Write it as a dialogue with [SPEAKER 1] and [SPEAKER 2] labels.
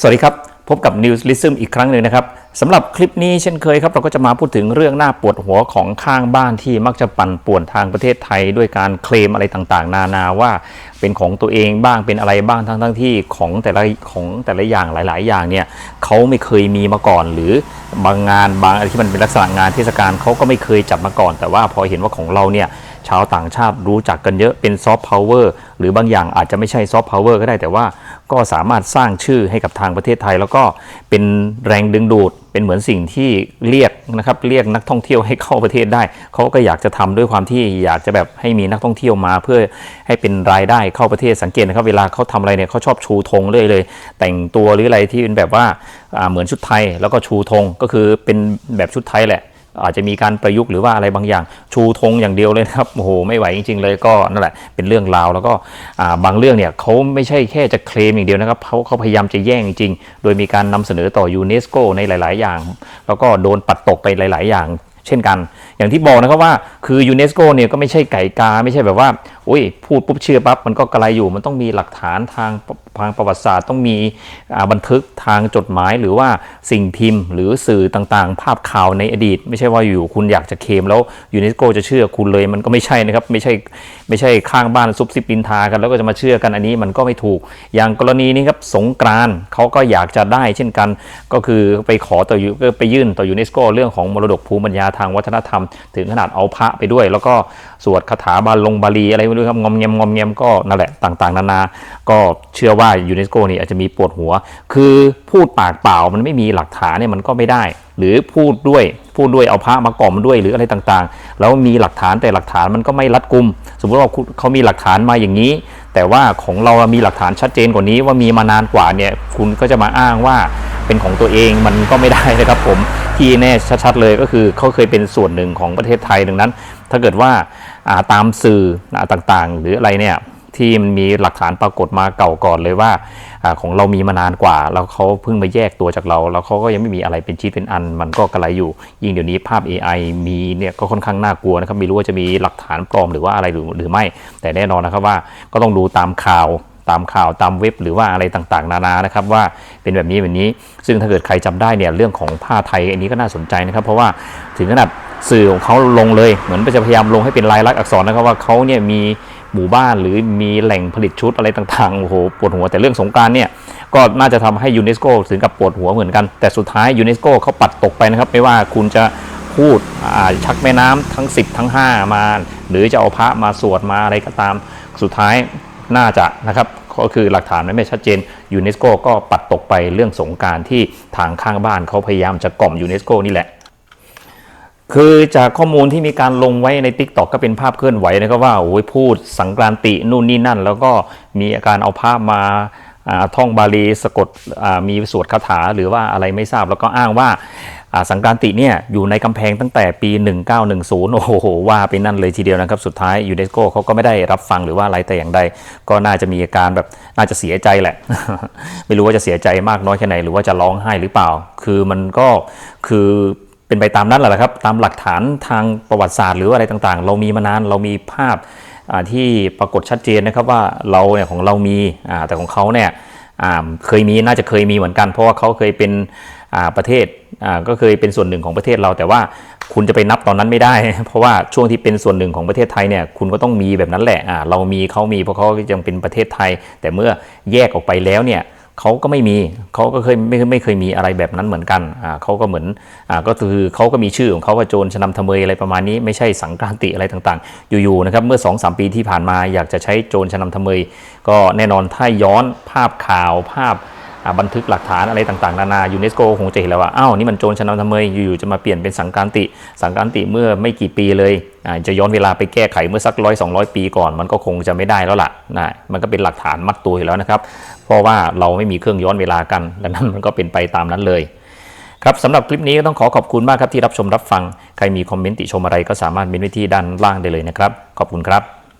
[SPEAKER 1] สวัสดีครับ พบกับ News l i s m อีกครั้งหนึ่งนะครับสำหรับคลิปนี้เช่นเคยครับ เราก็จะมาพูดถึงเรื่องหน้าปวดหัวของข้างบ้านที่มักจะปั่นป่วนทางประเทศไทย ด้วยการเคลมอะไรต่างๆ นานาว่าเป็นของตัวเองบ้างเป็นอะไรบ้างทั้งๆที่ของแต่ละของแต่ละอย่างหลาย ๆ อย่างเนี่ยเขาไม่เคยมีมาก่อน หรือบางงานบางอะไรที่มันเป็นลักษณะงานเทศกาลเขาก็ไม่เคยจับมาก่อน แต่ว่าพอเห็นว่าของเราเนี่ยชาวต่างชาติรู้จักกันเยอะเป็นซอฟต์พาวเวอร์หรือบางอย่างอาจจะไม่ใช่ซอฟต์พาวเวอร์ก็ได้แต่ว่าก็สามารถสร้างชื่อให้กับทางประเทศไทย แล้วก็เป็นแรงดึงดูด เป็นเหมือนสิ่งที่เรียกนะครับเรียกนักท่องเที่ยวให้เข้าประเทศได้ เขาก็อยากจะทำด้วยความที่อยากจะแบบให้มีนักท่องเที่ยวมา เพื่อให้เป็นรายได้เข้าประเทศสังเกตนะครับเวลาเขาทำอะไรเนี่ยเขาชอบชูธงเลยเลย แต่งตัวหรืออะไรที่เป็นแบบว่าอ่าเหมือนชุดไทยแล้วก็ชูธงก็คือเป็นแบบชุดไทยแหละ อาจจะมีการประยุกต์หรือว่าอะไรบางอย่าง ชูธงอย่างเดียวเลยนะครับโอ้โหไม่ไหวจริง ๆ เลยก็นั่นแหละเป็นเรื่องราวแล้วก็บางเรื่องเนี่ยเขาไม่ใช่แค่จะเคลมอย่างเดียวนะครับเขาเขาพยายามจะแย่งจริง โดยมีการนำเสนอต่อยูเนสโกในหลาย ๆ อย่าง แล้วก็โดนปัดตกไปหลาย ๆ อย่าง เช่นกัน อย่างที่บอกนะครับว่าคือยูเนสโกเนี่ยก็ไม่ใช่ไก่กาไม่ใช่แบบว่า อุ้ยพูดปุ๊บเชื่อปั๊บมันก็กระไรอยู่ มันต้องมีหลักฐานทางทางประวัติศาสตร์ ต้องมีบันทึกทางจดหมาย หรือว่าสิ่งพิมพ์ หรือสื่อต่างๆ ภาพข่าวในอดีต ไม่ใช่ว่าอยู่คุณอยากจะเคมแล้วยูเนสโกจะเชื่อคุณเลย มันก็ไม่ใช่นะครับ ไม่ใช่ไม่ใช่ข้างบ้านซุบซิบดินทากัน แล้วก็จะมาเชื่อกันอันนี้มันก็ไม่ถูก อย่างกรณีนี้ครับสงกรานเขาก็อยากจะได้เช่นกันก็คือไปขอต่อยูไปยื่นต่อยูเนสโกเรื่องของมรดกภูมิปัญญาทางวัฒนธรรม ถึงขนาดเอาพระไปด้วย แล้วก็สวดคาถาบาลงบาลีอะไรรู้ครับงอมแงมงอมแงมก็นั่นแหละต่างๆ นานา ก็เชื่อว่ายูเนสโกนี่อาจจะมีปวดหัว คือพูดปากเปล่ามันไม่มีหลักฐานเนี่ยมันก็ไม่ได้ หรือพูดด้วยพูดด้วยเอาพระมากล่อมด้วยหรืออะไรต่างๆ แล้วมีหลักฐานแต่หลักฐานมันก็ไม่รัดกุม สมมติว่าเขามีหลักฐานมาอย่างนี้ แต่ว่าของเรามีหลักฐานชัดเจนกว่านี้ว่ามีมานานกว่าเนี่ยคุณก็จะมาอ้างว่าเป็นของตัวเองมันก็ไม่ได้นะครับผมที่แน่ชัดๆเลยก็คือเขาเคยเป็นส่วนหนึ่งของประเทศไทยดังนั้น ถ้าเกิดว่าตามสื่อต่างๆ หรืออะไรเนี่ย ที่มันมีหลักฐานปรากฏมาเก่าก่อนเลยว่าอของเรามีมานานกว่า แล้วเขาเพิ่งมาแยกตัวจากเรา แล้วเขาก็ยังไม่มีอะไรเป็นชิ้นเป็นอัน มันก็กระไรอยู่ ยิ่งเดี๋ยวนี้ภาพ AI มีเนี่ยก็ค่อนข้างน่ากลัวนะครับไม่รู้ว่าจะมีหลักฐานปลอมหรือว่าอะไรหรือหรือไม่ แต่แน่นอนนะครับว่าก็ต้องดูตามข่าวตามข่าวตามเว็บหรือว่าอะไรต่างๆ นานานะครับว่าเป็นแบบนี้แบบนี้ ซึ่งถ้าเกิดใครจำได้เนี่ยเรื่องของผ้าไทยอันนี้ก็น่าสนใจนะครับ เพราะว่าถึงขนาดสื่อของเขาลงเลยเหมือนจะพยายามลงให้เป็นลายลักษณ์อักษรนะครับว่าเขาเนี่ยมี หมู่บ้านหรือมีแหล่งผลิตชุดอะไรต่างๆ โอ้โห ปวดหัว แต่เรื่องสงการเนี่ย ก็น่าจะทำให้ยูเนสโกถึงกับปวดหัวเหมือนกัน แต่สุดท้ายยูเนสโกเขาปัดตกไปนะครับ ไม่ว่าคุณจะพูดชักแม่น้ำทั้ง 10 ทั้ง 5 มา หรือจะเอาพระมาสวดมาอะไรก็ตาม สุดท้ายน่าจะนะครับก็คือหลักฐานมันไม่ชัดเจนยูเนสโกก็ปัดตกไปเรื่องสงการที่ทางข้างบ้านเขาพยายามจะกล่อมยูเนสโกนี่แหละ คือจากข้อมูลที่มีการลงไว้ใน t ิ k t o k ก็เป็นภาพเคลื่อนไหวนะครับว่าโอ้ยพูดสังกรานตินู่นนี่นั่น แล้วก็มีอาการเอาภาพมาท่องบาลีสะกดมีสวดคาถาหรือว่าอะไรไม่ทราบแล้วก็อ้างว่าอ่าสังกรานติเนี่ยอยู่ในกำแพงตั้งแต่ปี 1910 โอ้โห ว่าไปนั่นเลยทีเดียวนะครับ สุดท้ายยูเนสโกเขาก็ไม่ได้รับฟังหรือว่าอะไรแต่อย่างใด ก็น่าจะมีอาการแบบน่าจะเสียใจแหละ ไม่รู้ว่าจะเสียใจมากน้อยแค่ไหน หรือว่าจะร้องไห้หรือเปล่า คือมันก็คือ เป็นไปตามนั้นแหละครับ ตามหลักฐานทางประวัติศาสตร์หรืออะไรต่างๆ เรามีมานานเรามีภาพที่ปรากฏชัดเจนนะครับว่าเราเนี่ยของเรามีแต่ของเขาเนี่ยเคยมีน่าจะเคยมีเหมือนกัน เพราะว่าเขาเคยเป็นประเทศก็เคยเป็นส่วนหนึ่งของประเทศเรา แต่ว่าคุณจะไปนับตอนนั้นไม่ได้ เพราะว่าช่วงที่เป็นส่วนหนึ่งของประเทศไทยเนี่ยคุณก็ต้องมีแบบนั้นแหละเรามีเขามีเพราะเขายังเป็นประเทศไทย แต่เมื่อแยกออกไปแล้วเนี่ย เขาก็ไม่มีเขาก็เคยไม่ไม่เคยมีอะไรแบบนั้นเหมือนกันอ่าเขาก็เหมือนอ่าก็คือเขาก็มีชื่อของเขาว่าโจรชนำทำเมยอะไรประมาณนี้ไม่ใช่สังกรานติอะไรต่างๆ อยู่ๆนะครับเมื่อ2อสปีที่ผ่านมาอยากจะใช้โจรชนำทำเมยก็แน่นอนถ้าย้อนภาพข่าวภาพ บันทึกหลักฐานอะไรต่างๆ นานายูเนสโกคงจะเห็นแล้วว่าอ้าวนี่มันโจรชนำทำเมยอยู่ๆจะมาเปลี่ยนเป็นสังกานติ สังกานติเมื่อไม่กี่ปีเลยจะย้อนเวลาไปแก้ไขเมื่อสักร้อยสองปีก่อน มันก็คงจะไม่ได้แล้วล่ะนะมันก็เป็นหลักฐานมัดตัวอยู่แล้วนะครับ เพราะว่าเราไม่มีเครื่องย้อนเวลากันดังนั้นมันก็เป็นไปตามนั้นเลยครับสำหรับคลิปนี้ก็ต้องขอขอบคุณมากครับที่รับชมรับฟัง ใครมีคอมเมนต์ติชมอะไรก็สามารถเมนไว้ที่ด้านล่างได้เลยนะครับ ขอบคุณครับ